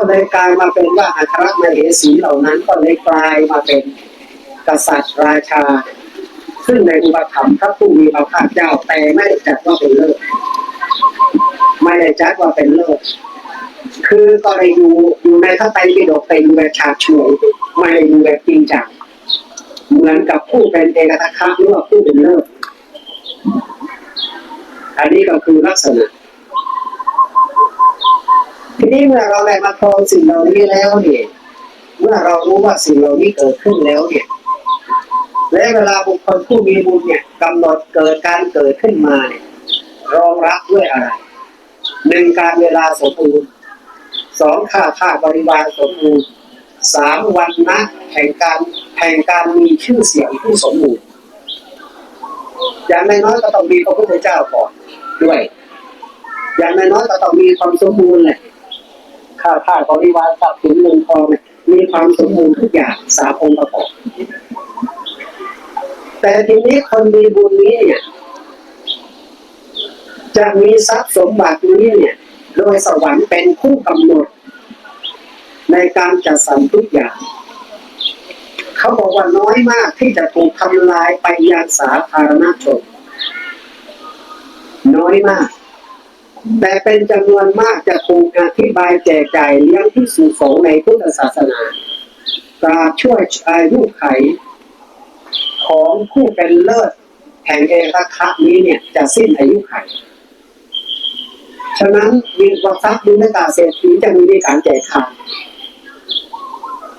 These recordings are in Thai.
ก็เลยกลายมาเป็นว่าอัครมเหสีเหล่านั้นก็เลยกลายมาเป็นกษัตริย์ราชา ซึ่งในอุปถัมภ์พระผู้มีพระภาคเจ้าแต่ไม่ได้จัดว่าเป็นเลิศไม่ได้จัดว่าเป็นเลิศคือก็เลยอยู่อยู่ในพระไตรปิฎกแต่อยู่แบบฉาบฉวยไม่ได้อยู่แบบจริงจังเหมือนกับผู้เป็นเอกทัคคะหรือว่าผู้เป็นเลิศอันนี้ก็คือลักษณะ ทีนี้เมื่อเราได้มาครองสิ่งเหล่านี้แล้วเนี่ยเมื่อเรารู้ว่าสิ่งเหล่านี้เกิดขึ้นแล้วเนี่ยและเวลาบุคคลผู้มีบุญเนี่ยกำหนดเกิดการเกิดขึ้นมาเนี่ยรองรับด้วยอะไรหนึ่งการเวลาสมบูรณ์สองค่าค่าบริวารสมบูรณ์สามวันนะแห่งการแห่งการมีชื่อเสียงที่สมบูรณ์อย่างน้อยก็ต้องมีพระพุทธเจ้าก่อนด้วย อย่างน้อยก็ต้องมีความสมบูรณ์แหละ ข้าทาสบริวารทรัพย์สินเงินทองมีความสมบูรณ์ทุกอย่างสามองค์ประกอบแต่ทีนี้คนมีบุญนี้เนี่ยจะมีทรัพย์สมบัตินี้เนี่ย โดยสวรรค์เป็นผู้กำหนด ในการจัดสรรทุกอย่าง เขาบอกว่าน้อยมากที่จะถูกทำลายไปยังสาธารณชนน้อยมาก แต่เป็นจำนวนมากจะถูกอธิบายแจกจ่ายเลี้ยงที่สูงสงในพุทธศาสนาตราช่วยอายุไข ของผู้เป็นเลิศแห่งเอราคะนี้เนี่ยจะสิ้นอายุไขฉะนั้นมีวัทรัพย์ดินตาเศรษฐีจะมีในการแจกทาน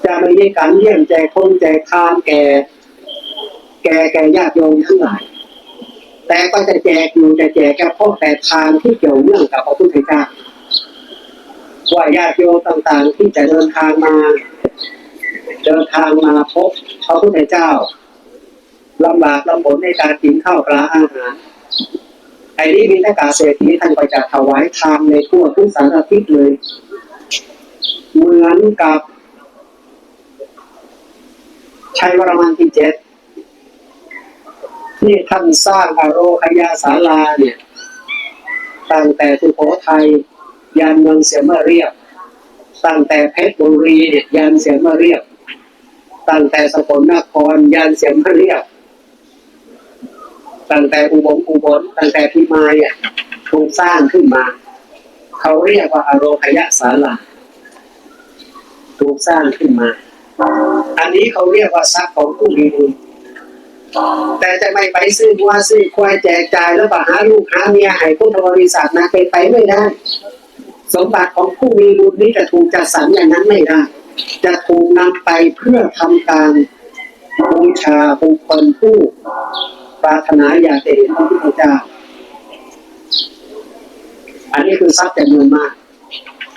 จะม่มีการเยี่ยมแจกคนแจกทานแก่ แก่แก่ญาติโยมทั้งหลาย แต่ก็จะแจกอยู่จะแจกแค่พวกแต่ทางที่เกี่ยวเนื่องกับพระพุทธเจ้าว่าญาติโยมต่างๆ ที่จะเดินทางมา เดินทางมาพบพระพุทธเจ้าลำบากลำบนในการกินข้าวปลาอาหารไอ้นี้มีนักกาเศรษฐีท่านก็จะถวายทานในทั่วทุกสารทิศเลย เหมือนกับชัยวรมันที่เจ็ด ที่ท่านสร้างอโรคยาศาลาเนี่ยตั้งแต่สุโขทัยยันเมืองเสียมาเรียบ ตั้งแต่เพชรบุรีเนี่ยยันเสียมาเรียบ ตั้งแต่สกลนครยันเสียมาเรียบ ตั้งแต่อุบลอุบลตั้งแต่พิมายอะถูกสร้างขึ้นมา เขาเรียกว่าอโรคยาศาลาถูกสร้างขึ้นมา อันนี้เขาเรียกว่าทรัพย์ของผู้มีบุญ แต่จะไม่ไปซื้อวัวซื้อควายแจกจ่ายแล้วก็หาลูกหาเมียให้พุทธบริษัทนะเป็นไปไม่ได้ สมบัติของผู้มีบุญนี้จะถูกจัดสรรอย่างนั้นไม่ได้ จะถูกนำไปเพื่อทำการบูชาบุคคลผู้ปรารถนาอยากจะเห็นพระพุทธเจ้า อันนี้คือทรัพย์จำนวนมาก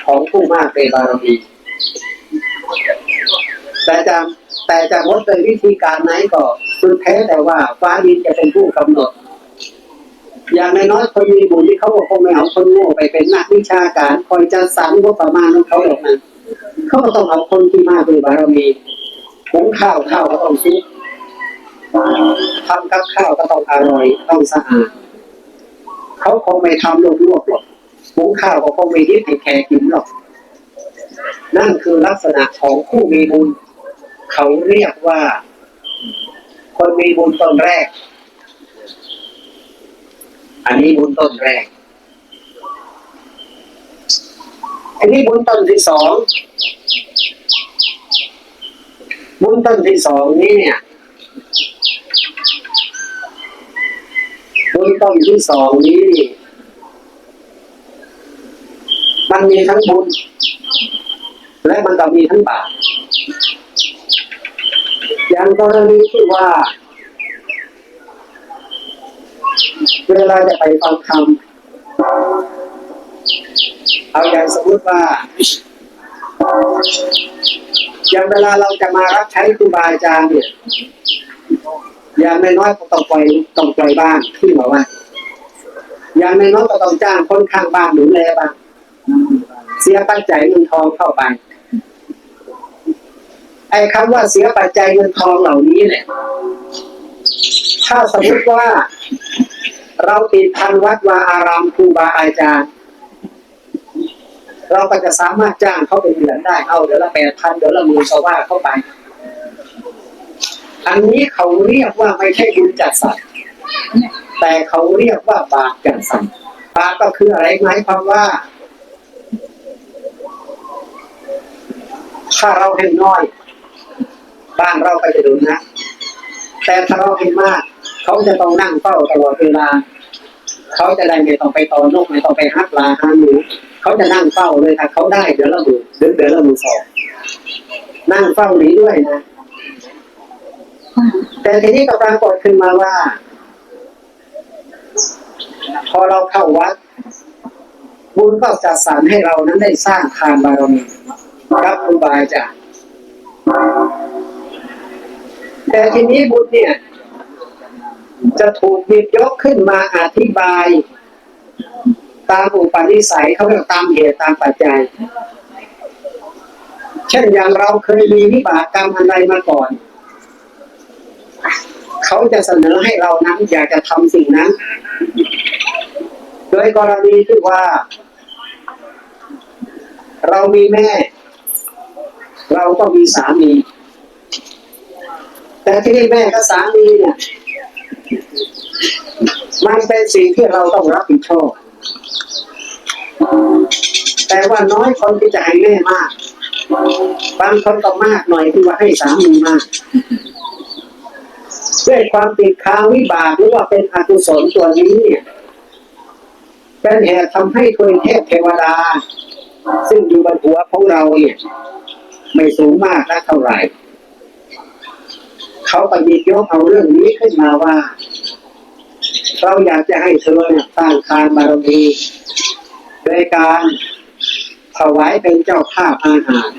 ของผู้มากเป็นบารมีแต่จะแต่จะงดโดยวิธีการไหนก็ สุดแท้แต่ว่าฟ้าดินจะเป็นผู้กำหนด อย่างน้อยๆคนมีบุญที่เขาบอกคงไม่เอาคนโง่ไปเป็นนักวิชาการคอยจัดสรรงบประมาณของเขาหรอกนะเขาก็ต้องเอาคนที่มากด้วยบารมีหุงข้าวข้าวก็ต้องซุปทำกับข้าวก็ต้องอร่อยต้องสะอาดเขาคงไม่ทำลวกๆหรอกหุงข้าวก็คงไม่ฮิตให้แขกกินหรอก นั่นคือลักษณะของผู้มีบุญเขาเรียกว่า คนมีบุญต้นแรก อันนี้บุญต้นแรก อันนี้บุญต้นที่สอง บุญต้นที่สองนี่เนี่ย บุญต้นที่สองนี้ มันมีทั้งบุญ และมันก็มีทั้งบาป อย่างกรณีที่ว่า เวลาจะไปฟังธรรมเอาอย่างสมมติว่า อย่างเวลาเราจะมารับใช้ครูบาอาจารย์เนี่ยอย่างน้อยก็ต้องปล่อยต้องปล่อยบ้านที่บอกว่า อย่างน้อยก็ต้องจ้างคนข้างบ้านหนุนแลบ้างเสียปัจจัยเงินทองเข้าไป ไอ้คำว่าเสียปัจจัยเงินทองเหล่านี้เนี่ยถ้าสมมติว่าเราติดพันวัดวาอารามครูบาอาจารย์ เราก็จะสามารถจ้างเขาเป็นเดือนได้เอาเดือนละแปดพันเดือนละหมื่นก็ว่าเข้าไป อันนี้เขาเรียกว่าไม่ใช่บุญจัดสรรแต่เขาเรียกว่าบาปจัดสรรบาปก็คืออะไรไหมความว่าถ้าเราให้น้อย บ้านเราก็จะดุนะแต่ถ้าเราให้มาก เขาจะต้องนั่งเฝ้าตลอดเวลา เขาจะได้ไม่ต้องไปต่อนกไม่ต้องไปฮักลาหาหนูเขาจะนั่งเฝ้าเลยถ้าเขาได้เดือนละหมื่นเดือนเดือนละหมื่นสองนั่งเฝ้านี้ด้วยนะ แต่ทีนี้ก็ปรากฏขึ้นมาว่า พอเราเข้าวัดบุญก็จัดสรรให้เรานั้นได้สร้างทานบารมีรับครูบาอาจารย์ แต่ทีนี้บุญเนี่ย จะถูกหยิบยกขึ้นมาอธิบาย ตามอุปนิสัยเขาเรียกตามเหตุตามปัจจัย เช่นอย่างเราเคยมีวิบากกรรมอะไรมาก่อน เขาจะเสนอให้เรานั้นอยากจะทำสิ่งนั้น โดยกรณีที่ว่า เรามีแม่ เราก็มีสามี แต่ที่นี่แม่กับสามีเนี่ยมันเป็นสิ่งที่เราต้องรับผิดชอบ แต่ว่าน้อยคนที่จะให้แม่มาก บางคนก็มากหน่อยที่ว่าให้สามีมาก ด้วยความติดค้างวิบากหรือว่าเป็นอกุศลตัวนี้เนี่ยเป็นเหตุทำให้ทวเทพเทวดา ซึ่งอยู่บนหัวของเราเนี่ย ไม่สูงมากนะเท่าไหร่ เขาก็หยิบยกเอาเรื่องนี้ขึ้นมาว่า เราอยากจะให้เธอเนี่ยสร้างทานบารมีโดยการถวายเป็นเจ้าภาพอาหาร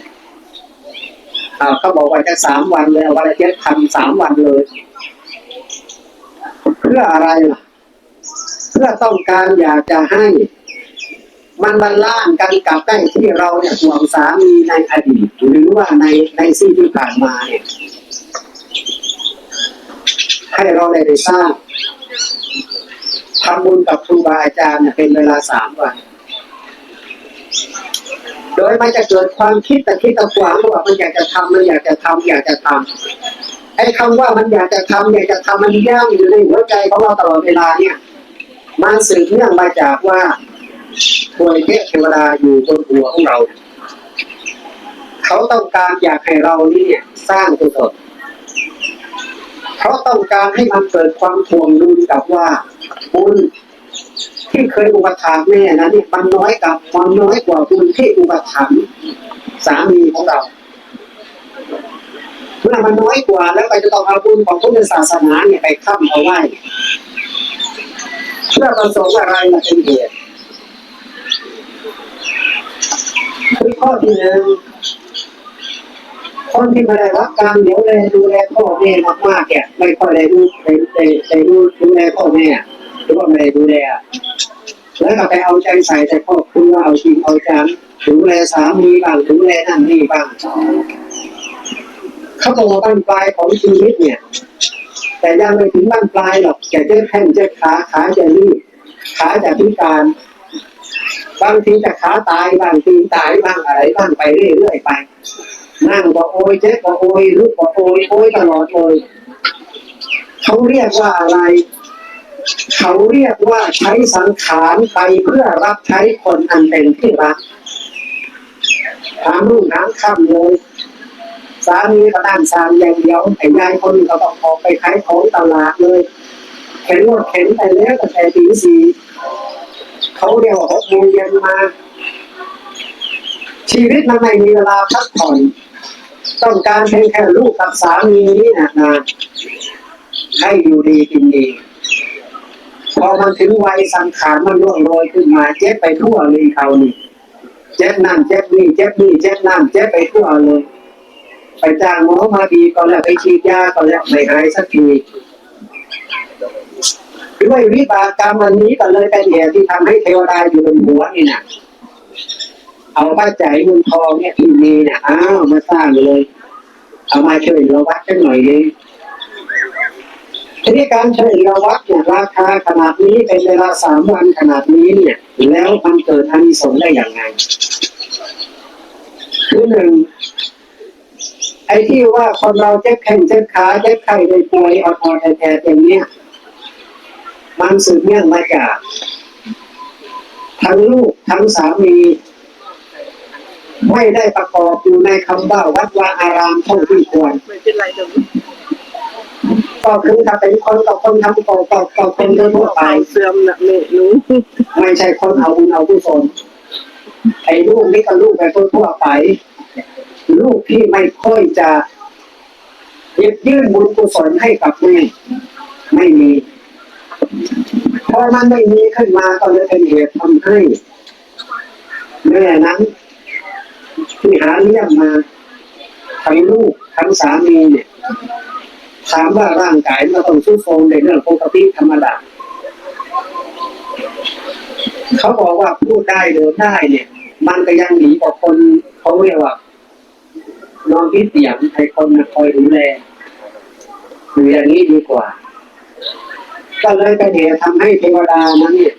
เขาบอกว่าจะสามวันเลยวันละเจ็ดพันสามวันเลย เพื่ออะไรล่ะ เพื่อต้องการอยากจะให้ มันบรรล่านกันกับได้ที่เราเนี่ยห่วงสามีในอดีตหรือว่าในในสิ่งที่ผ่านมาเนี่ย ให้เราได้ได้ทราบทำบุญกับครูบาอาจารย์เนี่ยเป็นเวลาสามวัน โดยมันจะเกิดความคิดแต่คิดตะขวางว่ามันอยากจะทำมันอยากจะทำอยากจะทำไอ้คำว่ามันอยากจะทำอยากจะทำมันย่างอยู่ในหัวใจของเราตลอดเวลาเนี่ย มันสืบเนื่องมาจากว่าถวยเทพเทวดาอยู่บนหัวของเรา เขาต้องการอยากให้เรานี่เนี่ยสร้างกุศล เขาะต้องการให้มันเกิดความทวงดุลกับว่าบุญที่เคยอุปถัมภ์แม่นั้นเนี่ยมันน้อยกับมันน้อยกว่าบุญที่อุปถัมภ์สามีของเราเมื่อมันน้อยกว่าแล้วก็จะต้องเอาบุญของพุทธศาสนาเนี่ยไปค้ำเอาไว้เพื่อประสงค์อะไรมาเป็นเหตุคือข้อที่หนึ่ง คนที่ไม่ได้รับการเดี๋ยวแลดูแลพ่อแม่มากๆเนี่ยไม่ค่อยได้ดูได้ได้ได้ดูดูแลพ่อแม่หรือว่าไม่ได้ดูแลแล้วก็ไปเอาใจใส่แต่ครอบครัวเอาจริงเอาจังดูแลสามีบ้างดูแลนั่นนี่บ้างเขาบอกว่าบ้านปลายของชีวิตเนี่ย แต่ยังไม่ถึงบ้านปลายหรอกแกจะแข้งจะขาขาจะรีบขาจะพิการบางทีจะขาตายบางทีตายบ้างอะไรบ้างไปเรื่อยๆไป นั่งก็โอยเจ็บก็โอยลุกก็โอยโอยตลอดเลยเขาเรียกว่าอะไร เขาเรียกว่าใช้สังขารไปเพื่อรับใช้คนอันเป็นที่รักถามลูกน้ำค่ำเลยสามีก็นั่งสามอย่างเดียวไอ้ยายคนก็ต้องออกไปขายของตลาดเลยเข็นรถเข็นไปแล้วแต่ตีสี่เขาเรียกว่าหกโมงเย็นมา ชีวิตมันไม่มีเวลาพักผ่อน ต้องการเพียงแค่ลูกกับสามีนี่นะนะให้อยู่ดีกินดีพอมันถึงวัยสังขารมันร่วงโรยขึ้นมาเจ็บไปทั่วเลยเขานี่เจ็บนั่นเจ็บนี่เจ็บนี่เจ็บนั่นเจ็บไปทั่วเลย ไปจ้างหมอมาดีก็แล้วไปฉีดยาก็แล้วไม่หายสักทีด้วยวิบากกรรมอันนี้ก็เลยเป็นเหตุที่ทำให้เทวดาอยู่บนหัวนี่นะ เอาป้าใจเงินทองเนี่ยที่มีเนี่ยอ้าวมาสร้างเลย เอามาช่วยเหลือวัดกันหน่อยนึงทีนี้การช่วยเหลือวัดเนี่ยราคาขนาดนี้เป็นเวลาสามวันขนาดนี้เนี่ย แล้วมันเกิดอานิสงส์ได้อย่างไงคือหนึ่งไอ้ที่ว่าคนเราเจ็บแข้งเจ็บขาเจ็บไข้ได้ป่วยอ่อนๆแท้ๆอย่างเนี้ยมันสืบเนื่องมาจาก ทั้งลูกทั้งสามี ไม่ได้ประกอบอยู่ในคำว่าวัดวาอารามเท่าที่ควรไม่เป็นไรเดี๋ยวก็คือถ้าเป็นคนกับคนทำก่อก่อก่อเป็นทั่วๆไปเสื่อมนะแม่หนูไม่ใช่คนเอาบุญเอากุศลไอ้ลูกนี่ก็ลูกไปทั่วๆไป ลูกที่ไม่ค่อยจะหยิบยื่นบุญกุศลให้กับแม่ไม่มีเพราะมันไม่มีขึ้นมาก็เลยเป็นเหตุทำให้แม่นั้น ที่หาเลี้ยงมาทั้งลูกทั้งสามีเนี่ยถามว่าร่างกายมันต้องสู้โทรมในเรื่องปกติธรรมดาเขาบอกว่าพูดได้เดินได้เนี่ย มันก็ยังหนีกว่าคนเขาเรียกว่านอนที่เตียงให้คนมาคอยดูแลหรืออย่างนี้ดีกว่า ก็เลยเป็นเหตุทำให้เทวดานั้นเนี่ย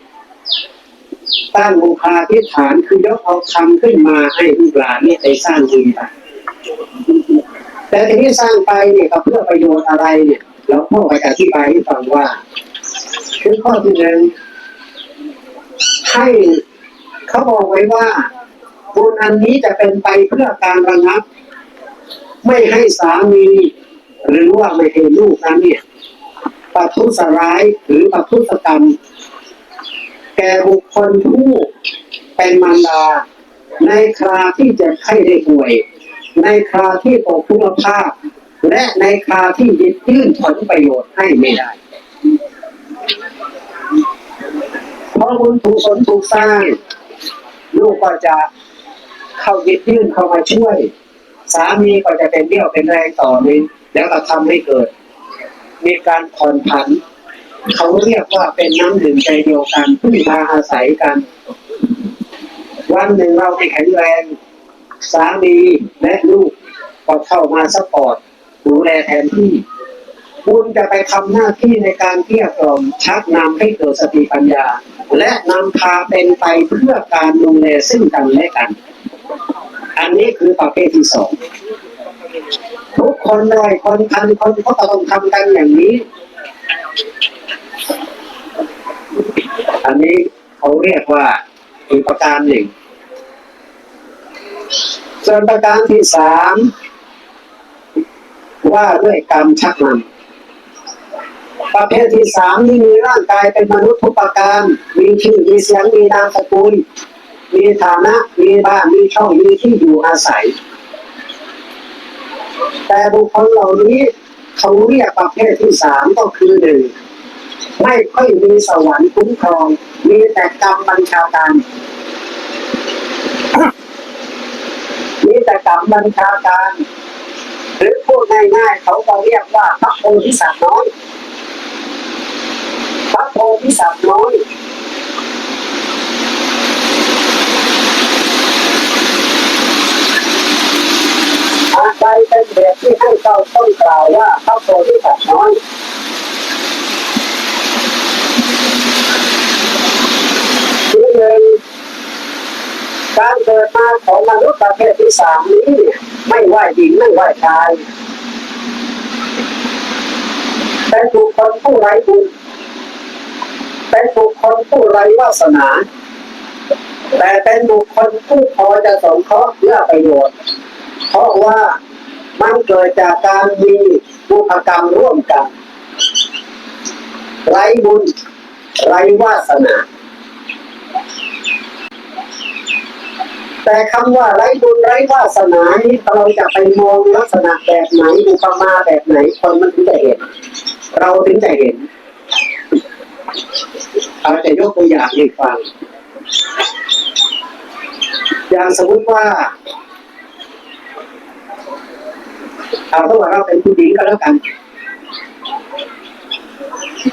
ตั้งบูคาที่ฐานคือยกเอาคำขึ้นมาให้ลูกหลานเนี่ยไปสร้างบุญไปแต่ทีนี้สร้างไปเนี่ยก็เพื่อประโยชน์อะไรเนี่ยเราพ่อไปอธิบายให้ฟังว่าคือข้อที่หนึ่งให้เขาบอกไว้ว่าบุญอันนี้จะเป็นไปเพื่อการระงับ ไม่ให้สามีหรือว่าไม่ให้ลูกนั้นเนี่ยประทุษร้ายหรือประทุษกรรม แก่บุคคลผู้เป็นมารดา ในคราที่จ็บไข้ได้ป่วย ในคราที่ตกทุกภาพ และในคราที่ยึดยื่นผลประโยชน์ให้ไม่ได้เพราะบุญถูกสนถูกสร้าง ลูกก็จะเข้ายึดยื่นเข้ามาช่วย สามีก็จะเป็นเรี่ยวเป็นแรงต่อนี้แล้วก็ทำให้เกิด มีการผ่อนผัน เขาเรียกว่าเป็นน้ำหนึ่งใจเดียวกันพึ่งพาอาศัยกัน วันหนึ่งเราไม่แข็งแรง สามีและลูกก็เข้ามาสปอร์ตดูแลแทนที่ คุณจะไปทำหน้าที่ในการเกลี้ยกล่อมชักนำให้เกิดสติปัญญา และนำพาเป็นไปเพื่อการดูแลซึ่งกันและกัน อันนี้คือประเภทที่สองทุกคนร้อยคนพันคนก็ต้องทำกันอย่างนี้ อันนี้เขาเรียกว่าอีกประการหนึ่ง ส่วนประการที่สามว่าด้วยกรรมชักนำประเภทที่สามที่มีร่างกายเป็นมนุษย์ทุกประการ มีชื่อมีเสียงมีนามสกุล มีฐานะ มีบ้าน มีช่อง มีที่อยู่อาศัย แต่บุคคลเหล่านี้เขาเรียกประเภทที่สามก็คือหนึ่ง ไม่ค่อยมีสวรรค์คุ้มครอง มีแต่กรรมบัญชาการ มีแต่กรรมบัญชาการ หรือพูดง่ายๆเขาก็เรียกว่าพระโพธิสัตว์น้อยพระโพธิสัตว์น้อยอะไรเป็นเหตุที่ให้เราต้องกล่าวว่าพระโพธิสัตว์น้อยคือหนึ่ง การเกิดมาของมนุษย์ประเภทที่สามนี้ไม่ว่าหญิงไม่ว่าชายเป็นบุคคลผู้ไร้บุญเป็นบุคคลผู้ไร้วาสนา แต่เป็นบุคคลผู้พอจะสงเคราะห์เพื่อประโยชน์ เพราะว่ามันเกิดจากการมีบุพกรรมร่วมกัน ไร้บุญ ไร้วาสนา แต่คำว่าไร้บุญไร้วาสนานี้เราจะไปมองลักษณะแบบไหนอุปมาแบบไหนคนมันถึงจะเห็น เราถึงจะเห็นเราจะยกตัวอย่างให้ฟัง อย่างสมมติว่าเอาถ้าว่าเราเป็นผู้หญิงก็แล้วกัน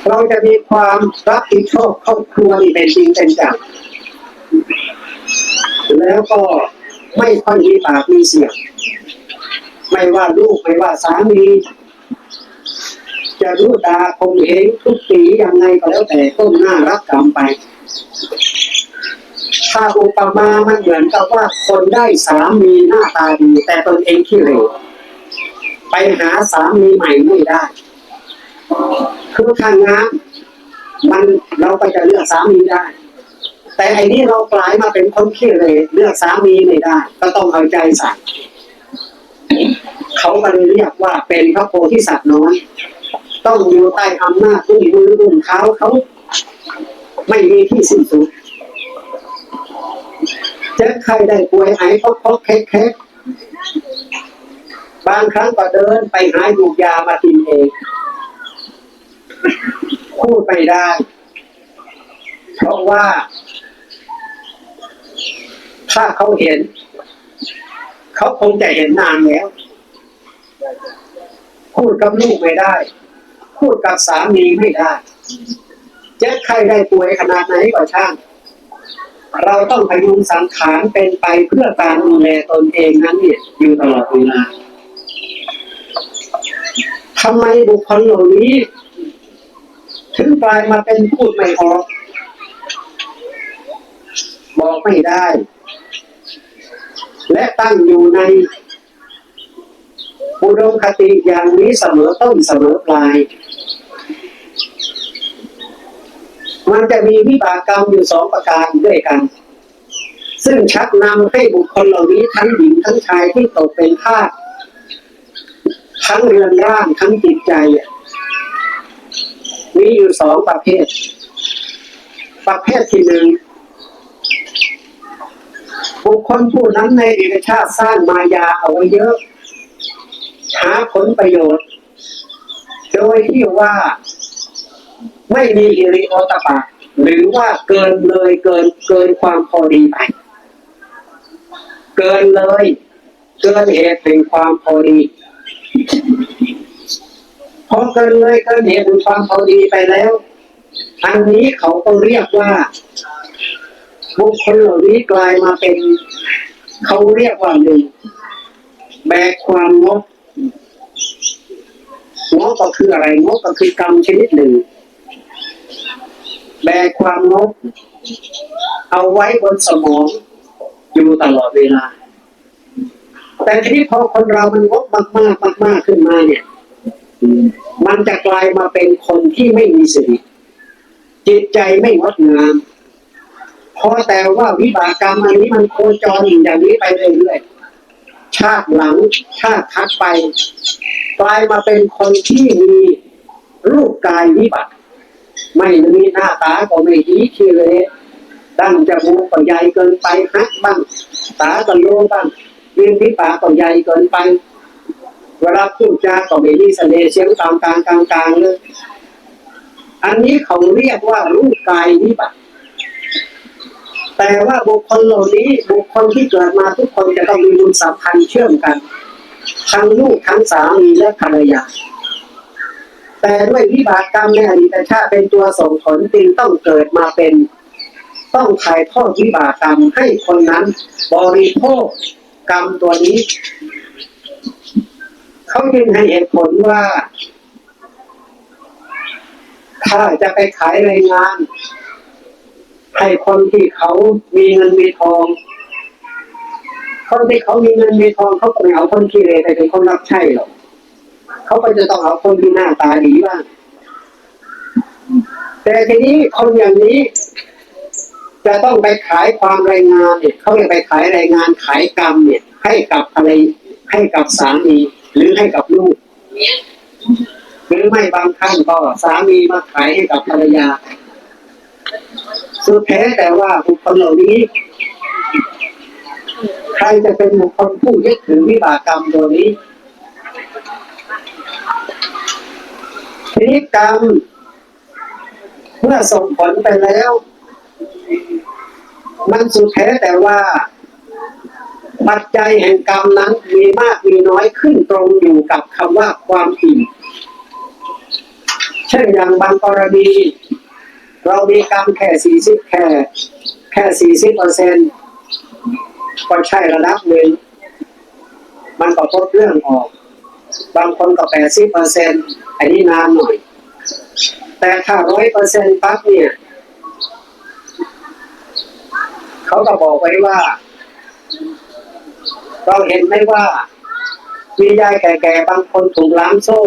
เราจะมีความรับผิดชอบครอบครัวนี่เป็นจริงเป็นจัง แล้วก็ไม่ค่อยมีปากมีเสียง ไม่ว่าลูกไม่ว่าสามี จะรู้ตาคงเห็นทุกปียังไงก็แล้วแต่ก้มหน้ารับกรรมไป ถ้าอุปมามันเหมือนกับว่าคนได้สามีหน้าตาดี แต่ตนเองขี้เหร่ไปหาสามีใหม่ไม่ได้ คือทางงานมันเราก็จะเลือกสามีได้ แต่ไอ้นี่เรากลายมาเป็นคนขี้เหร่เลือกสามีไม่ได้ ก็ต้องเอาใจใส่เขาก็เลยเรียกว่าเป็นพระโพธิสัตว์น้อยต้องอยู่ใต้อำนาจอุ้งมืออุ้งเท้าเขาไม่มีที่สิ้นสุดจ็บใครได้ป่วยไอพกพกแคกแคกบางครั้งก็เดินไปหายูกยามากินเองพูดไม่ได้ เพราะว่า ถ้าเขาเห็น เขาคงจะเห็นนานแล้ว พูดกับลูกไม่ได้ พูดกับสามีไม่ได้เจ็บใครได้ป่วยขนาดไหนก็ช่าง เราต้องพยุงสังขารเป็นไปเพื่อการดูแลตนเองนั้นเนี่ยอยู่ตลอดเวลาทำไมบุคคลเหล่านี้ ถึงกลายมาเป็นพูดไม่ออกบอกไม่ได้ และตั้งอยู่ในอุดมคติอย่างนี้เสมอต้นเสมอปลาย มันจะมีวิบากกรรมอยู่สองประการด้วยกัน ซึ่งชักนำให้บุคคลเหล่านี้ทั้งหญิงทั้งชายที่ตกเป็นทาสทั้งเรือนร่างทั้งจิตใจ มีอยู่สองประเภท ประเภทที่หนึ่ง บุคคลผู้นั้นในเอกชาติสร้างมายาเอาไว้เยอะ หาผลประโยชน์ โดยที่ว่าไม่มีอิริโอตปะ หรือว่าเกินเลยเกินเกินความพอดีไป เกินเลย เกินเหตุเป็นความพอดีพอเกินเลยเกินเหตุเป็นความพอดีไปแล้ว อันนี้เขาก็เรียกว่า บุคคลเหล่านี้กลายมาเป็นเขาเรียกว่าหนึ่งแบกความงกงกก็คืออะไรงกก็คือกรรมชนิดหนึ่ง แบกความงกเอาไว้บนสมองอยู่ตลอดเวลา แต่ทีนี้พอคนเรามันงกมากมากมากมากขึ้นมาเนี่ย มันจะกลายมาเป็นคนที่ไม่มีสิริจิตใจไม่งดงาม พราะแต่ว่าวิบากกรรมอันนี้มันโคจรอย่างนี้ไปเรื่อยๆชาติหลังชาติทัดไป กลายมาเป็นคนที่มีรูปกายวิบัติ ไม่มีหน้าตาก็ไม่ดีขี้เลยดั้งจมูกก็ใหญ่เกินไปฮักบ้างตาก็โล่งบ้างลิ้นที่ปากก็ใหญ่เกินไปเวลาพูดจาก็ไม่มีเสน่ห์เสียงกลางกลางกลางกลางเลยอันนี้เขาเรียกว่ารูปกายวิบัติ แต่ว่าบุคคลเหล่านี้บุคคลที่เกิดมาทุกคนจะต้องมีบุญสัมพันธ์เชื่อมกัน ทั้งลูกทั้งสามีและภรรยาแต่ด้วยวิบากกรรมในอดีตชาติเป็นตัวส่งผลจึงต้องเกิดมาเป็น ต้องถ่ายทอดวิบากกรรมให้คนนั้น บริโภคกรรมตัวนี้ เขาจึงให้เหตุผลว่า ถ้าจะไปขายแรงงาน ให้คนที่เขามีเงินมีทอง คนที่เขามีเงินมีทองเขาก็ไม่เอาคนขี้เหร่แต่เป็นคนรับใช้หรอกเขาก็จะต้องเอาคนที่หน้าตาดีบ้างแต่ทีนี้คนอย่างนี้ จะต้องไปขายความแรงงานเนี่ยเขาจะไปขายแรงงานขายกรรมเนี่ย ให้กับอะไรให้กับสามีหรือให้กับลูกหรือไม่บางครั้งก็สามีมาขายให้กับภรรยา สุดแท้แต่ว่าบุคคลเหล่านี้ ใครจะเป็นบุคคลผู้ยึดถือวิบากกรรมตัวนี้ทีนี้กรรมเมื่อส่งผลไปแล้ว มันสุดแท้แต่ว่า ปัจจัยแห่งกรรมนั้นมีมากมีน้อยขึ้นตรงอยู่กับคำว่าความอิ่มเช่นอย่างบางกรณี เรามีกรรมแค่สี่สิบแค่แค่สี่สิบเปอร์เซ็นต์ก็ใช่ระดับหนึ่งมันก็ลดเรื่องออก บางคนก็แปดสิบเปอร์เซ็นต์อันนี้นานหน่อย แต่ถ้าร้อยเปอร์เซ็นต์ปั๊บเนี่ยเเขาก็บอกไว้ว่า เราเห็นไหมว่ามียายแก่ๆบางคนถูกล้างโซ่